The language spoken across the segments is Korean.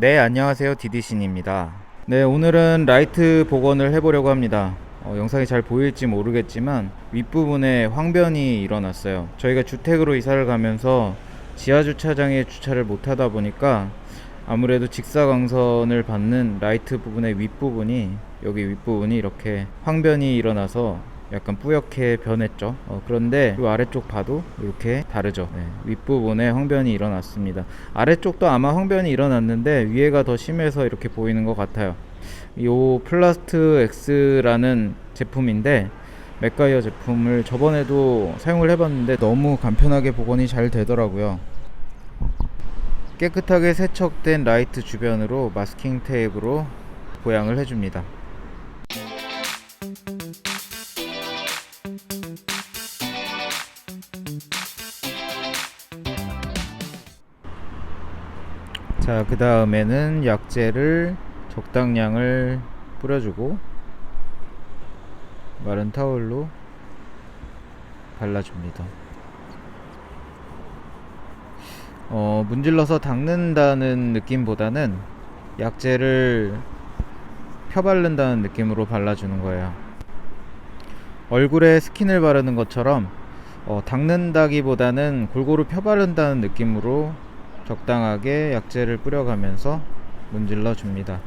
네, 안녕하세요. 디디신입니다. 네, 오늘은 라이트 복원을 해보려고 합니다. 어, 영상이 잘 보일지 모르겠지만 윗부분에 황변이 일어났어요. 저희가 주택으로 이사를 가면서 지하 주차장에 주차를 못하다 보니까 아무래도 직사광선을 받는 라이트 부분의 윗부분이 여기 윗부분이 이렇게 황변이 일어나서 약간 뿌옇게 변했죠. 어, 그런데 이 아래쪽 봐도 이렇게 다르죠. 네, 윗부분에 황변이 일어났습니다. 아래쪽도 아마 황변이 일어났는데 위에가 더 심해서 이렇게 보이는 것 같아요. 이 플라스트 X라는 제품인데 맥가이어 제품을 저번에도 사용을 해봤는데 너무 간편하게 복원이 잘 되더라고요. 깨끗하게 세척된 라이트 주변으로 마스킹 테이프로 보양을 해줍니다. 자, 그 다음에는 약재를 적당량을 뿌려주고 마른 타올로 발라줍니다. 어, 문질러서 닦는다는 느낌보다는 약재를 펴바른다는 느낌으로 발라주는 거예요. 얼굴에 스킨을 바르는 것처럼 어, 닦는다기보다는 골고루 펴바른다는 느낌으로 적당하게 약재를 뿌려가면서 문질러 줍니다.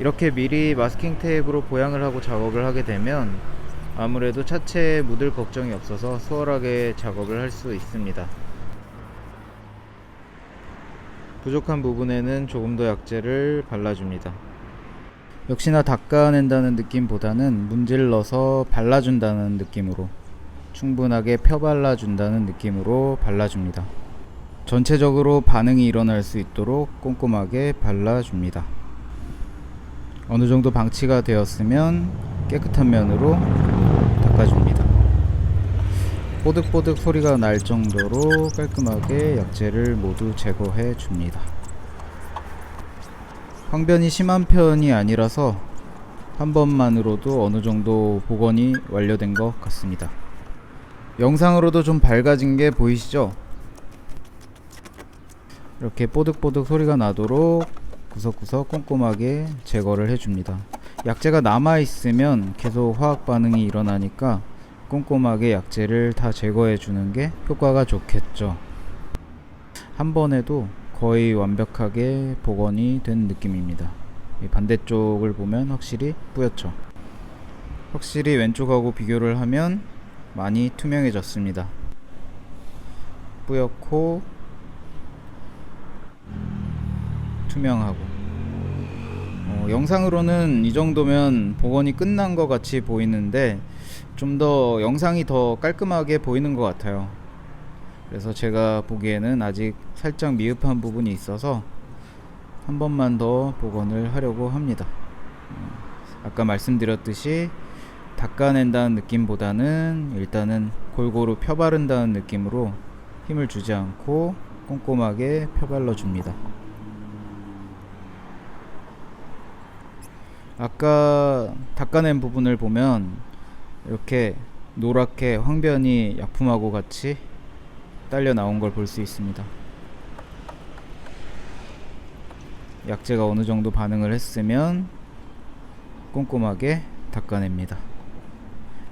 이렇게 미리 마스킹 테이프로 보양을 하고 작업을 하게 되면 아무래도 차체에 묻을 걱정이 없어서 수월하게 작업을 할 수 있습니다. 부족한 부분에는 조금 더 약재를 발라줍니다. 역시나 닦아낸다는 느낌보다는 문질러서 발라준다는 느낌으로 충분하게 펴발라준다는 느낌으로 발라줍니다. 전체적으로 반응이 일어날 수 있도록 꼼꼼하게 발라줍니다. 어느 정도 방치가 되었으면 깨끗한 면으로 닦아줍니다. 뽀득뽀득 소리가 날 정도로 깔끔하게 약재를 모두 제거해 줍니다. 황변이 심한 편이 아니라서 한 번만으로도 어느 정도 복원이 완료된 것 같습니다. 영상으로도 좀 밝아진 게 보이시죠? 이렇게 뽀득뽀득 소리가 나도록 구석구석 꼼꼼하게 제거를 해줍니다. 약재가 남아있으면 계속 화학 반응이 일어나니까 꼼꼼하게 약재를 다 제거해 주는 게 효과가 좋겠죠. 한 번에도 거의 완벽하게 복원이 된 느낌입니다. 이 반대쪽을 보면 확실히 뿌옇죠. 확실히 왼쪽하고 비교를 하면 많이 투명해졌습니다. 뿌옇고 투명하고 어, 영상으로는 이 정도면 복원이 끝난 것 같이 보이는데 좀 더 영상이 더 깔끔하게 보이는 것 같아요. 그래서 제가 보기에는 아직 살짝 미흡한 부분이 있어서 한 번만 더 복원을 하려고 합니다. 음, 아까 말씀드렸듯이 닦아낸다는 느낌보다는 일단은 골고루 펴바른다는 느낌으로 힘을 주지 않고 꼼꼼하게 펴발라 줍니다. 아까 닦아낸 부분을 보면 이렇게 노랗게 황변이 약품하고 같이 딸려 나온 걸 볼 수 있습니다. 약재가 어느 정도 반응을 했으면 꼼꼼하게 닦아냅니다.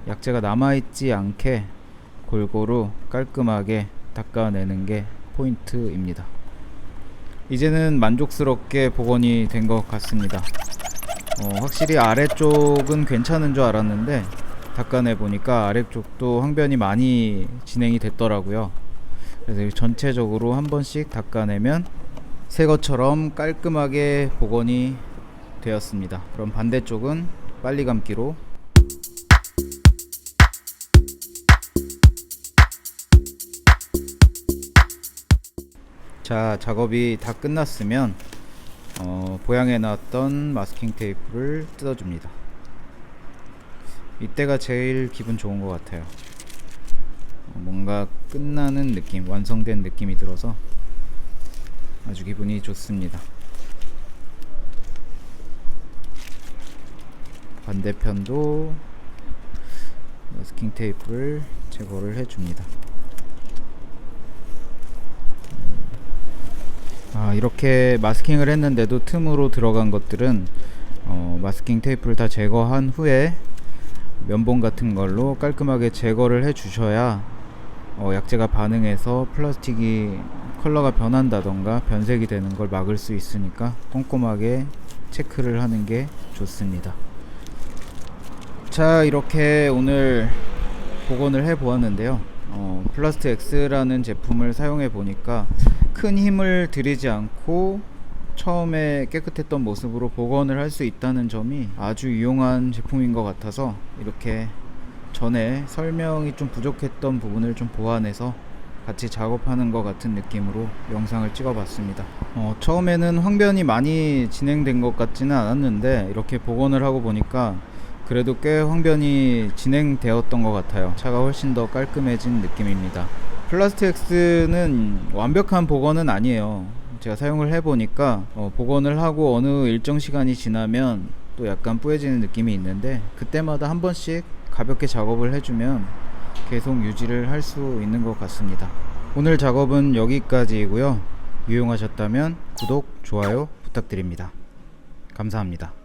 약재가 남아있지 않게 골고루 깔끔하게 닦아내는 게 포인트입니다. 이제는 만족스럽게 복원이 된 것 같습니다. 어, 확실히 아래쪽은 괜찮은 줄 알았는데 닦아내 보니까 아래쪽도 황변이 많이 진행이 됐더라고요. 그래서 전체적으로 한 번씩 닦아내면 새 것처럼 깔끔하게 복원이 되었습니다. 그럼 반대쪽은 빨리 감기로 자 작업이 다 끝났으면 어, 보양해 놨던 마스킹 테이프를 뜯어줍니다. 이때가 제일 기분 좋은 것 같아요. 어, 뭔가 끝나는 느낌, 완성된 느낌이 들어서 아주 기분이 좋습니다. 반대편도 마스킹 테이프를 제거를 해줍니다. 아, 아, 이렇게 마스킹을 했는데도 틈으로 들어간 것들은 어, 마스킹 테이프를 다 제거한 후에 면봉 같은 걸로 깔끔하게 제거를 해 주셔야 어, 약재가 반응해서 플라스틱이 컬러가 변한다던가 변색이 되는 걸 막을 수 있으니까 꼼꼼하게 체크를 하는 게 좋습니다. 자 이렇게 오늘 복원을 해 보았는데요. 어, 플라스트 X라는 제품을 사용해 보니까 큰 힘을 들이지 않고 처음에 깨끗했던 모습으로 복원을 할 수 있다는 점이 아주 유용한 제품인 것 같아서 이렇게 전에 설명이 좀 부족했던 부분을 좀 보완해서 같이 작업하는 것 같은 느낌으로 영상을 찍어 봤습니다. 어, 처음에는 황변이 많이 진행된 것 같지는 않았는데 이렇게 복원을 하고 보니까 그래도 꽤 황변이 진행되었던 것 같아요. 차가 훨씬 더 깔끔해진 느낌입니다. 플라스틱 X는 완벽한 복원은 아니에요. 제가 사용을 해보니까 어, 복원을 하고 어느 일정 시간이 지나면 또 약간 뿌얘지는 느낌이 있는데 그때마다 한 번씩 가볍게 작업을 해주면 계속 유지를 할 수 있는 것 같습니다. 오늘 작업은 여기까지이고요. 유용하셨다면 구독, 좋아요 부탁드립니다. 감사합니다.